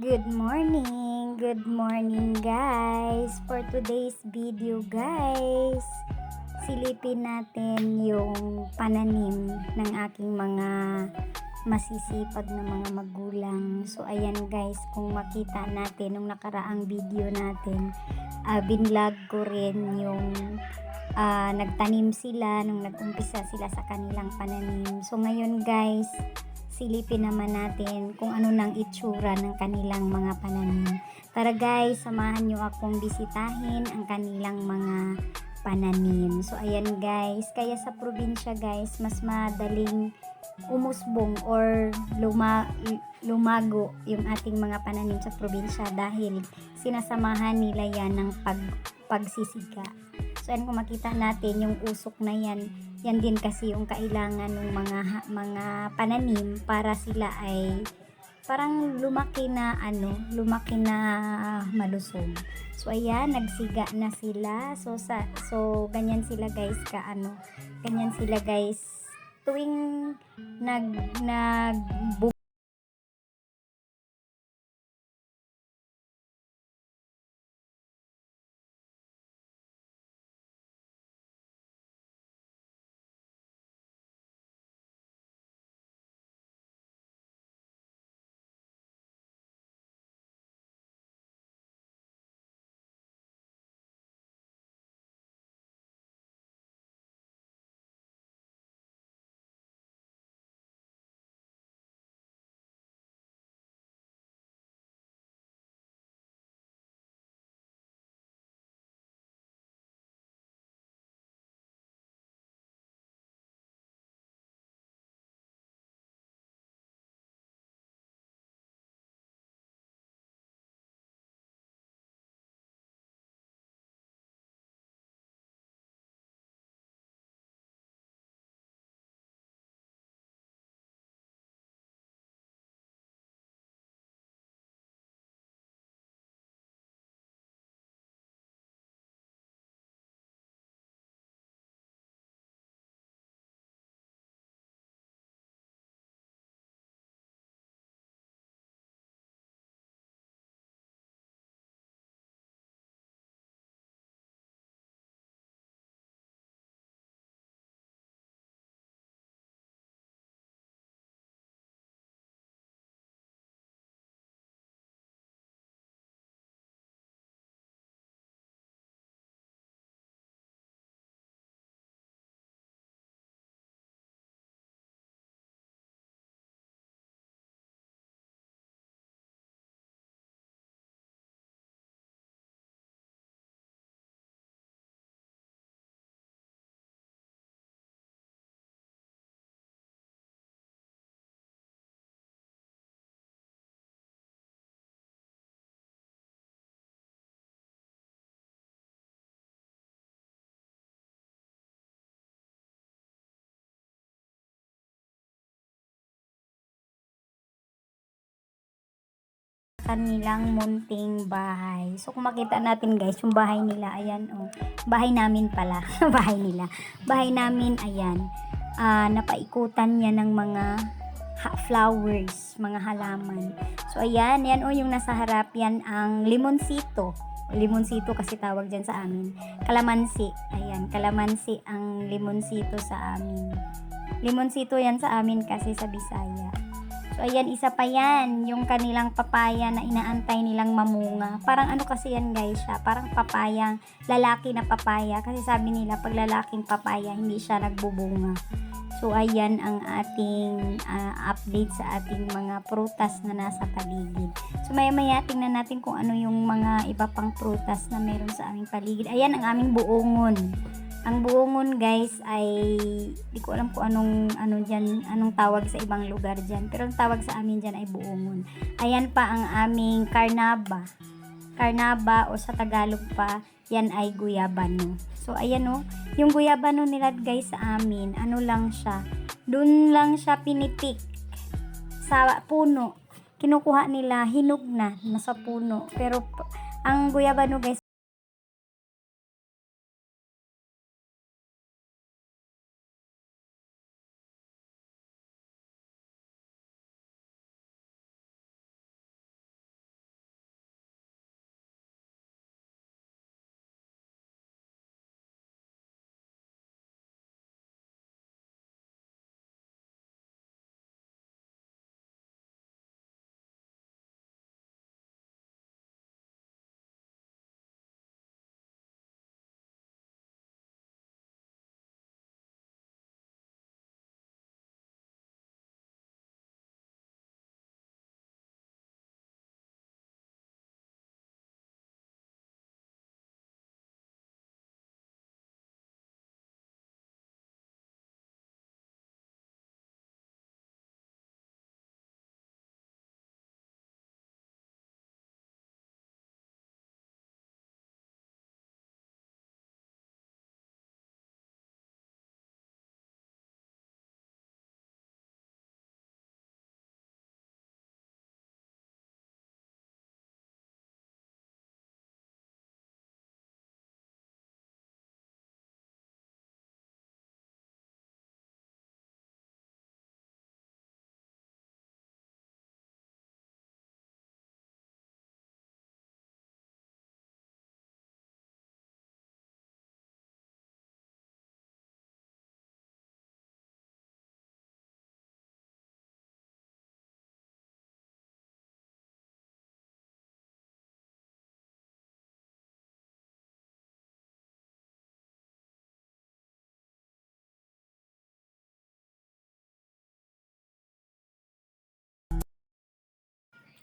Good morning! Good morning guys! For today's video guys, silipin natin yung pananim ng aking mga masisipag na mga magulang. So ayan guys, kung makita natin nung nakaraang video natin, uh, binlog ko rin yung ah, nagtanim sila nung nag-umpisa sila sa kanilang pananim. So ngayon guys, silipin naman natin kung ano nang itsura ng kanilang mga pananim. Tara guys, samahan nyo akong bisitahin ang kanilang mga pananim. So ayan guys, kaya sa probinsya guys, mas madaling umusbong or luma, lumago yung ating mga pananim sa probinsya dahil sinasamahan nila yan ng pag, pagsisiga. So ayan kung makita natin yung usok na yan, yan din kasi yung kailangan ng mga mga pananim para sila ay parang lumaki na ano, lumaki na malusog. So ayan, nagsiga na sila. So sa so ganyan sila guys ka ano, ganyan sila guys tuwing nag nag kanilang munting bahay. So kung makita natin guys, yung bahay nila, ayan oh. Bahay namin pala. bahay nila. Bahay namin, ayan. Ah, napaikutan niya ng mga flowers, mga halaman. So ayan, yan oh yung nasa harap yan ang limonsito. Limonsito kasi tawag dyan sa amin. Kalamansi. Ayan, kalamansi ang limonsito sa amin. Limonsito yan sa amin kasi sa Bisaya. So, ayan, isa pa yan, yung kanilang papaya na inaantay nilang mamunga. Parang ano kasi yan guys siya, parang papayang lalaki na papaya. Kasi sabi nila, pag lalaking papaya, hindi siya nagbubunga. So, ayan ang ating ah, update sa ating mga prutas na nasa paligid. So, maya-maya tingnan natin kung ano yung mga iba pang prutas na meron sa aming paligid. Ayan ang aming buongon. Ang buongon guys ay di ko alam kung anong ano diyan, anong tawag sa ibang lugar diyan. Pero ang tawag sa amin diyan ay buongon. Ayan pa ang aming karnaba. Karnaba o sa Tagalog pa, yan ay guyabano. So ayan o, yung guyabano nila guys sa amin, ano lang siya. Doon lang siya pinitik sa puno. Kinukuha nila hinog na nasa puno. Pero ang guyabano guys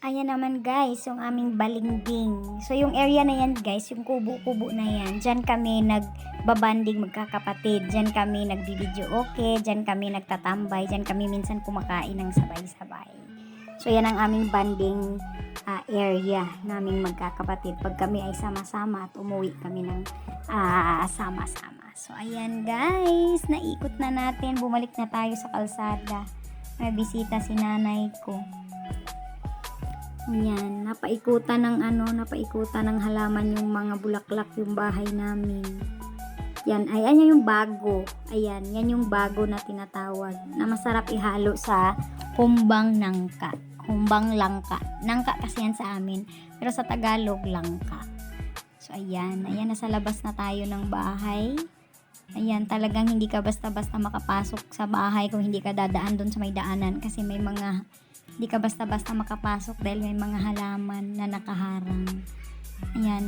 Ayan naman guys, yung aming balingding. So yung area na yan guys, yung kubo-kubo na yan, dyan kami nagbabanding magkakapatid. Dyan kami nagbibideo okay, dyan kami nagtatambay, dyan kami minsan kumakain ng sabay-sabay. So yan ang aming banding ah, area naming magkakapatid. Pag kami ay sama-sama at umuwi kami ng ah, sama-sama. So ayan guys, naikot na natin. Bumalik na tayo sa kalsada. May bisita si nanay ko. Yan, napaikutan ng ano, napaikutan ng halaman yung mga bulaklak yung bahay namin. Yan, ay, ayan yung bago. Ayan, yan yung bago na tinatawag. Na masarap ihalo sa humbang nangka. Humbang langka. Nangka kasi yan sa amin. Pero sa Tagalog, langka. So, ayan. Ayan, nasa labas na tayo ng bahay. Ayan, talagang hindi ka basta-basta makapasok sa bahay kung hindi ka dadaan doon sa may daanan kasi may mga hindi ka basta-basta makapasok dahil may mga halaman na nakaharang. Ayan.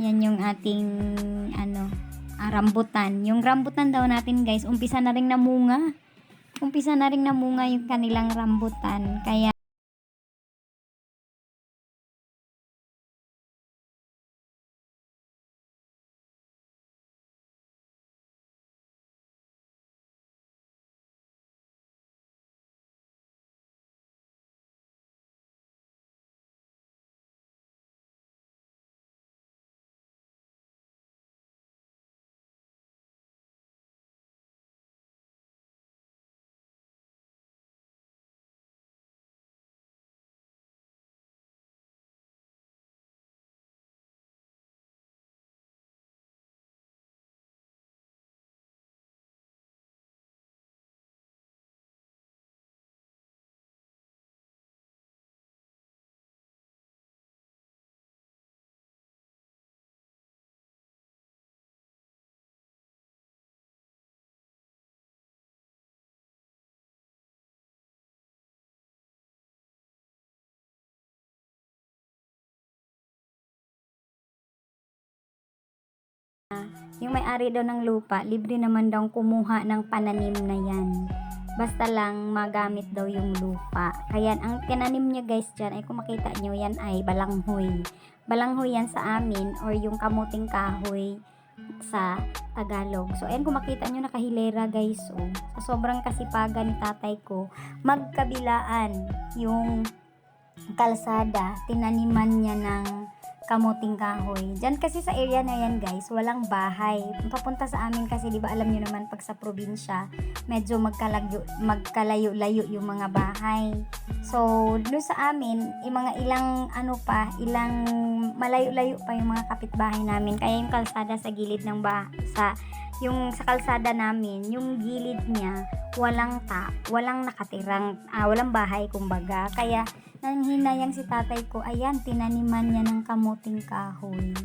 Ayan yung ating ano, ah, rambutan. Yung rambutan daw natin guys, umpisa na rin namunga. Umpisa na rin namunga yung kanilang rambutan. Kaya yung may-ari daw ng lupa, libre naman daw kumuha ng pananim na yan. Basta lang magamit daw yung lupa. Kaya ang tinanim niya guys dyan ay kung makita nyo yan ay balanghoy. Balanghoy yan sa amin or yung kamuting kahoy sa Tagalog. So, ayan kung makita nyo nakahilera guys. Oh. Sa sobrang kasipagan ni tatay ko, magkabilaan yung kalsada, tinaniman niya ng kamuting kahoy. Diyan kasi sa area na yan guys, walang bahay. Papunta sa amin kasi 'di ba alam niyo naman pag sa probinsya, medyo magkalayo magkalayo-layo yung mga bahay. So, doon sa amin, yung mga ilang ano pa, ilang malayo-layo pa yung mga kapitbahay namin. Kaya yung kalsada sa gilid ng ba sa yung sa kalsada namin, yung gilid niya, walang ta, walang nakatirang, ah, walang bahay kumbaga. Kaya nang hinayang si tatay ko, ayan, tinaniman niya ng kamuting kahoy.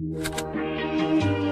Música